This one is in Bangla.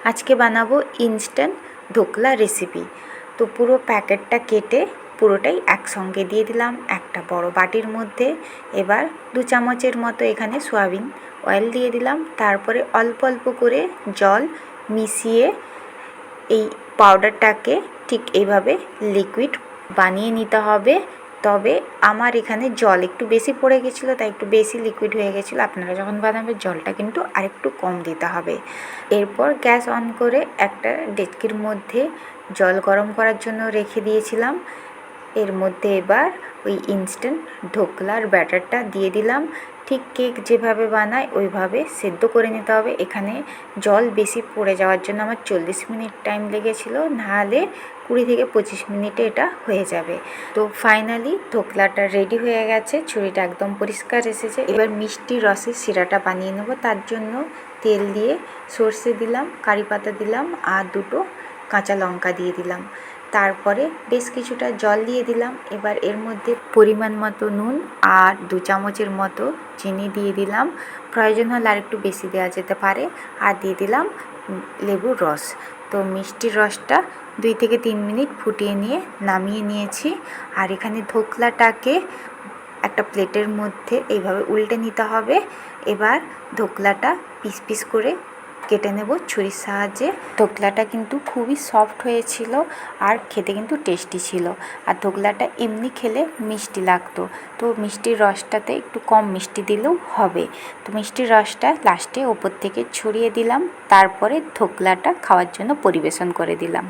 আজকে বানাবো ইনস্ট্যান্ট ধোকলা রেসিপি তো পুরো প্যাকেটটা কেটে পুরোটাই একসঙ্গে দিয়ে দিলাম একটা বড় বাটির মধ্যে। এবার দু চামচের মতো এখানে সয়াবিন অয়েল দিয়ে দিলাম। তারপরে অল্প অল্প করে জল মিশিয়ে এই পাউডারটাকে ঠিক এইভাবে লিকুইড বানিয়ে নিতে হবে। তবে আমার এখানে জল একটু বেশি পড়ে গেছিল, তাই একটু বেশি লিকুইড হয়ে গেছিল। আপনারা যখন বানাবেন, জলটা কিন্তু আরেকটু কম দিতে হবে। এরপর গ্যাস অন করে একটা ডেচকির মধ্যে জল গরম করার জন্য রেখে দিয়েছিলাম। এর মধ্যে এবার ওই ইনস্ট্যান্ট ঢোকলার ব্যাটারটা দিয়ে দিলাম। ঠিক কেক যেভাবে বানায়, ওইভাবে সেদ্ধ করে নিতে হবে। এখানে জল বেশি পড়ে যাওয়ার জন্য আমার চল্লিশ মিনিট টাইম লেগেছিল, নাহলে কুড়ি থেকে পঁচিশ মিনিটে এটা হয়ে যাবে। তো ফাইনালি ধোকলাটা রেডি হয়ে গেছে, ছুরিটা একদম পরিষ্কার এসেছে। এবার মিষ্টি রসের শিরাটা বানিয়ে নেব। তার জন্য তেল দিয়ে সর্ষে দিলাম, কারি পাতা দিলাম, আর দুটো কাঁচা লঙ্কা দিয়ে দিলাম। তারপরে বেশ কিছুটা জল দিয়ে দিলাম। এবার এর মধ্যে পরিমাণ মতো নুন আর দু চামচের মতো চিনি দিয়ে দিলাম। প্রয়োজন হলে আর একটু বেশি দেওয়া যেতে পারে। আর দিয়ে দিলাম লেবুর রস। তো মিষ্টির রসটা দুই থেকে তিন মিনিট ফুটিয়ে নিয়ে নামিয়ে নিয়েছি। আর এখানে ধোকলাটাকে একটা প্লেটের মধ্যে এইভাবে উল্টে নিতে হবে। এবার ধোকলাটা পিস পিস করে কেটে নেব ছুরির সাহায্যে। ধোকলাটা কিন্তু খুবই সফট হয়েছিল আর খেতে কিন্তু টেস্টি ছিল। আর ধোকলাটা এমনি খেলে মিষ্টি লাগতো। তো মিষ্টির রসটাতে একটু কম মিষ্টি দিলেও হবে। তো মিষ্টির রসটা লাস্টে ওপর থেকে ছড়িয়ে দিলাম। তারপরে ধোকলাটা খাওয়ার জন্য পরিবেশন করে দিলাম।